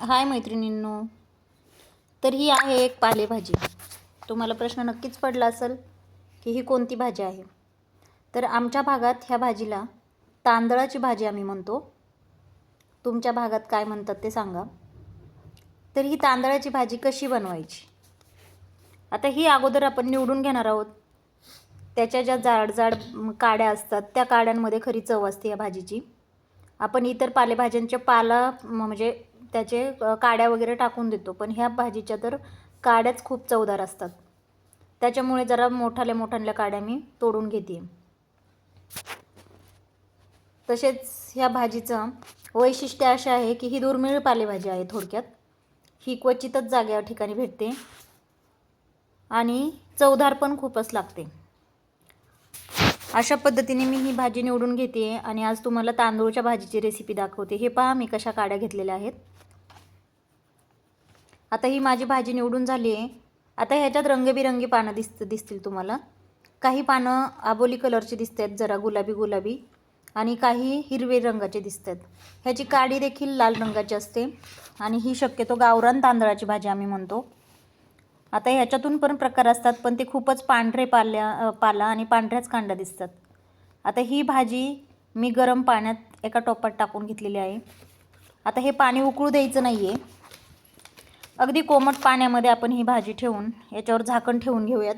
हाय मैत्रिणींनो. तर ही आहे एक पालेभाजी. तुम्हाला प्रश्न नक्कीच पडला असेल की ही कोणती भाजी आहे? तर आमच्या भागात ह्या भाजीला तांदळाची भाजी आम्ही म्हणतो. तुमच्या भागात काय म्हणतात ते सांगा. तर ही तांदळाची भाजी कशी बनवायची? आता ही अगोदर आपण निवडून घेणार आहोत. त्याच्या ज्या जाड जाड काड्या असतात त्या काड्यांमध्ये खरी चव असते या भाजीची. आपण इतर पालेभाज्यांच्या पाला म्हणजे त्याचे काड्या वगैरे टाकून देतो. पण ह्या भाजीच्या तर काड्याच खूप चवदार असतात. त्याच्यामुळे जरा मोठाल्या मोठ्याल्या काड्या मी तोडून घेते. तसेच ह्या भाजीचं वैशिष्ट्य असे आहे की ही दुर्मिळ पालेभाजी आहे थोडक्यात. ही क्वचितच जाग्या ठिकाणी भेटते आणि चवदार पण खूपच लागते. अशा पद्धतीने मी ही भाजी निवडून घेते आणि आज तुम्हाला तांदूळच्या भाजीची रेसिपी दाखवते. हे पहा मी कशा काड्या घेतलेल्या आहेत. आता ही माझी भाजी निवडून झाली आहे. आता ह्याच्यात रंगबिरंगी पानं दिसत दिसतील तुम्हाला. काही पानं आबोली कलरची दिसत आहेत जरा गुलाबी गुलाबी आणि काही हिरवे रंगाचे दिसत आहेत ह्याची काडी देखील लाल रंगाची असते आणि ही शक्यतो गावरान तांदळाची भाजी आम्ही म्हणतो. आता ह्याच्यातून पण प्रकार असतात पण ते खूपच पांढरे पाल्या पाला आणि पांढऱ्याच कांड्या दिसतात. आता ही भाजी मी गरम पाण्यात एका टोपात टाकून घेतलेली आहे. आता हे पाणी उकळू द्यायचं नाही आहे अगदी कोमट पाण्यामध्ये आपण ही भाजी ठेवून याच्यावर झाकण ठेवून घेऊयात.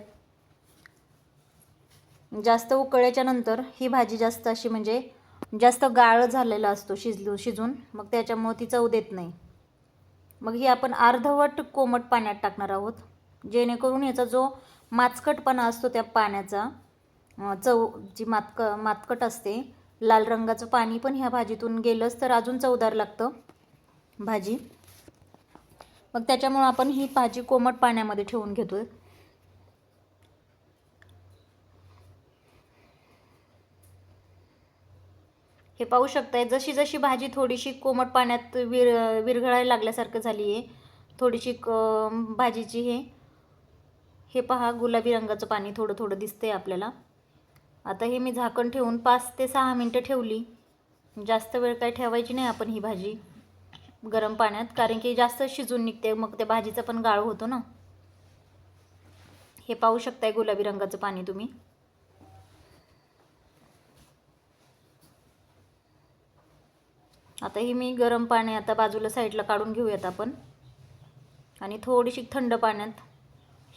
जास्त उकळल्याच्या नंतर ही भाजी जास्त अशी म्हणजे जास्त गाळ झालेला असतो शिजलू शिजून. मग त्याच्यामुळे ती चव देत नाही. मग ही आपण अर्धवट कोमट पाण्यात टाकणार आहोत. जेणेकरून याचा जो माचकटपणा असतो त्या पाण्याचा चव जी मातक मातकट असते लाल रंगाचं पाणी पण ह्या भाजीतून गेलंच तर अजून चवदार लागतं भाजी. मग त्याच्यामुळं आपण ही भाजी कोमट पाण्यामध्ये ठेवून घेतोय. हे पाहू शकताय जशी जशी भाजी थोडीशी कोमट पाण्यात विर विरघळायला लागल्यासारखं झाली आहे थोडीशी क भाजीची हे हे पहा गुलाबी रंगाचं पाणी थोडं थोडं दिसतंय आपल्याला. आता हे मी झाकण ठेवून पाच ते सहा मिनटं ठेवली. जास्त वेळ काय ठेवायची नाही आपण ही भाजी गरम पाण्यात कारण की जास्त शिजून निघते मग त्या भाजीचा पण गाळ होतो ना. हे पाहू शकताय गुलाबी रंगाचं पाणी तुम्ही. आता ही मी गरम पाणी आता बाजूला साईडला काढून घेऊयात आपण. आणि थोडीशी थंड पाण्यात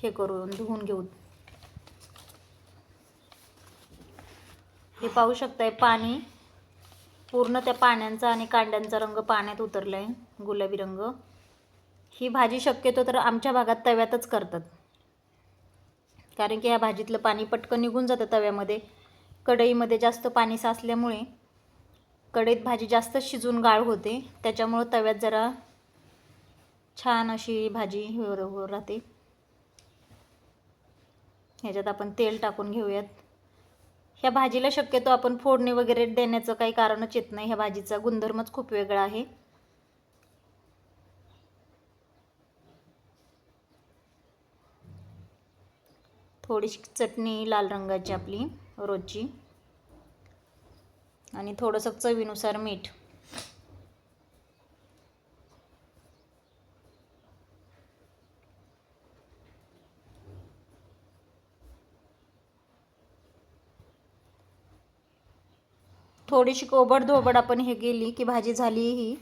हे करून धुवून घेऊ. हे पाहू शकताय पाणी. पूर्ण त्या पाण्याचा आणि कांड्यांचा रंग पाण्यात उतरला आहे गुलाबी रंग. ही भाजी शक्यतो तर आमच्या भागात तव्यातच करतात. कारण की ह्या भाजीतलं पाणी पटकन निघून जातं तव्यामध्ये. कढईमध्ये जास्त पाणी साचल्यामुळे कढईत भाजी जास्त शिजून गाळ होते. त्याच्यामुळं तव्यात जरा छान अशी भाजी हो हो राहते. ह्याच्यात आपण तेल टाकून घेऊयात. ह्या भाजीला शक्यतो आपण फोडणी वगैरे देण्याचं काही कारणच येत नाही. ह्या भाजीचा गुणधर्मच खूप वेगळा आहे. थोडीशी चटणी लाल रंगाची आपली रोजची. आणि थोडंसं चवीनुसार मीठ. थोडीशी कोबड धोबड आपण हे गेली की भाजी झाली ही